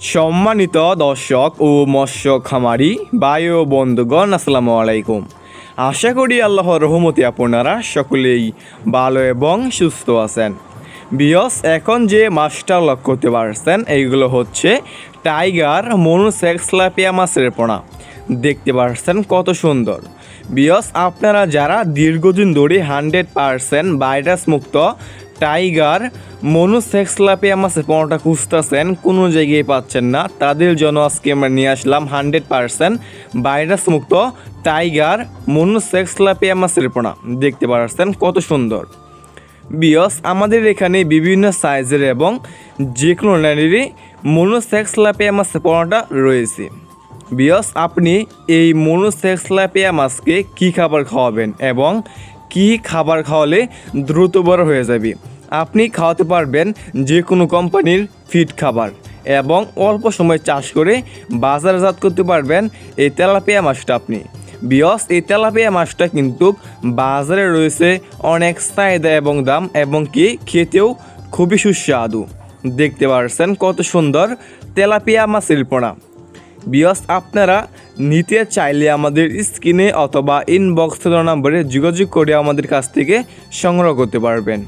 সম্মানিত দর্শক ও মৎস্য খামারি বায়ু বন্ধুগণ, আসসালামু আলাইকুম। আশা করি আল্লাহর রহমতে আপনারা সকলেই ভালো এবং সুস্থ আছেন। বিয়স, এখন যে মাছটা লক্ষ্য করতে পারছেন, এইগুলো হচ্ছে টাইগার মনুসেক্সলাপিয়া মাছের পোনা। দেখতে পারছেন কত সুন্দর। বিয়স, আপনারা যারা দীর্ঘদিন ধরে হান্ড্রেড পারসেন্ট ভাইরাস মুক্ত, টাইগার, মনুসেক্সলাপিয়া মাছের পনেরোটা খুঁজতেছেন, কোনো জায়গায় পাচ্ছেন না, তাদের জন্য আজকে আমরা নিয়ে আসলাম হান্ড্রেড পারসেন্ট ভাইরাস মুক্ত টাইগার মনুসেক্সলাপিয়া মাছের পোনা। দেখতে পাচ্ছেন কত সুন্দর। বিয়স, আমাদের এখানে বিভিন্ন সাইজের এবং যে কোনো লাইনেরই মনোসেক্সলাপিয়া মাছের পণ্যটা রয়েছে। বিয়স, আপনি এই মনোসেক্সলাপিয়া মাছকে কী খাবার খাওয়াবেন এবং কি খাবার খাওয়ালে দ্রুত বড় হয়ে যাবে? আপনি খাওয়াতে পারবেন যে কোনো কোম্পানির ফিড খাবার এবং অল্প সময় চাষ করে বাজারজাত করতে পারবেন এই তেলাপিয়া মাছটা আপনি। বিয়স, এই তেলাপিয়া মাছটা কিন্তু বাজারে রয়েছে অনেক চাহিদা এবং দাম এবং কি খেতেও খুবই সুস্বাদু। দেখতে পারছেন কত সুন্দর তেলাপিয়া মাছের পোনা। বিয়স আপনারা নিতে চাইলে আমাদের স্ক্রিনে অথবা ইনবক্স নম্বরে যোগাযোগ করে আমাদের কাছ থেকে সংগ্রহ করতে পারবেন।